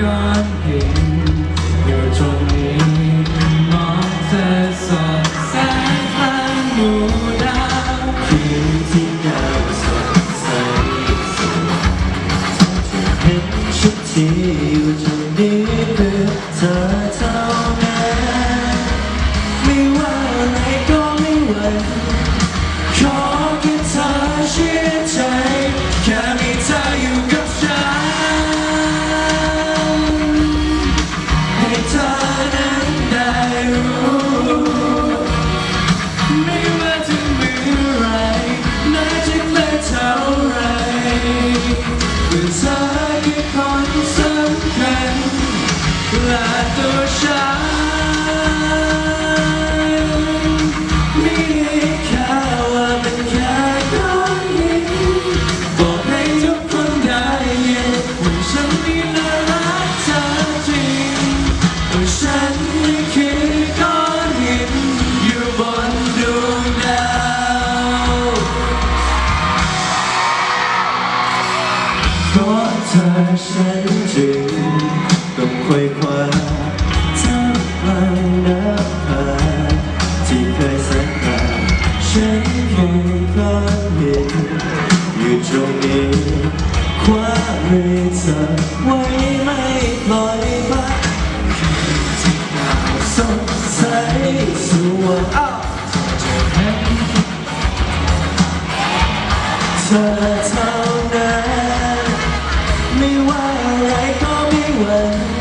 การเห็นอยู่ตรงนี้มองเธอสดใสคลังหมูดาวคืนที่ดาวสดใสสุดเห็นชุดที่อยู่ตรงนี้เพื่อเธอเท่านั้น you. ฉันจึงต้องคอยคว้าทั้งกลางน้ำผาที่เคยสัญญาฉันแค่ก้อนหินอยู่ตรงนี้ คว้ามือเธอไว้ไม่ปล่อยบ้าที่หนาวสดใสสว่างเธอเท่านั้น ไม่ว่าอะไรก็ไม่หวั่น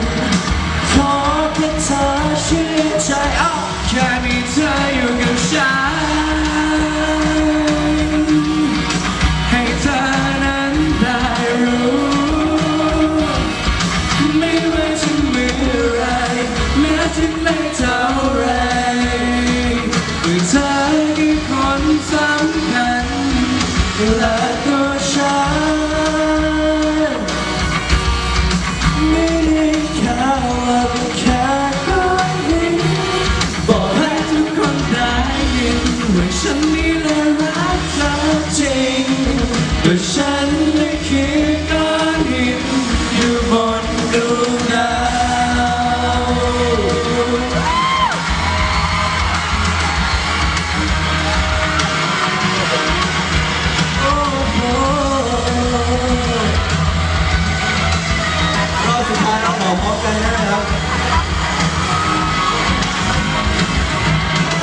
อพร้อมกันนะครับ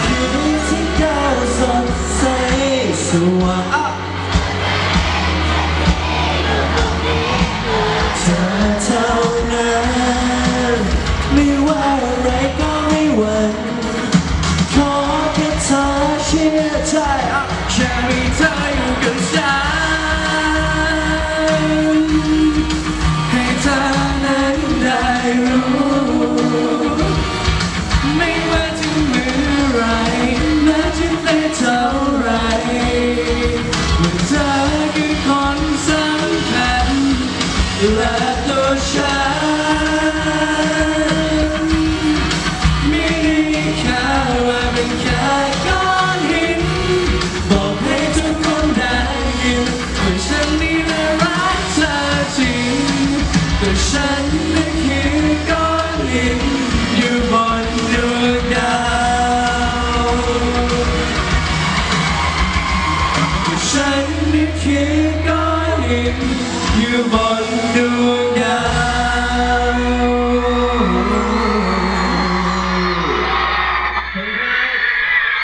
ชีวิที่ก้าสดใสสว่าง Küba'nın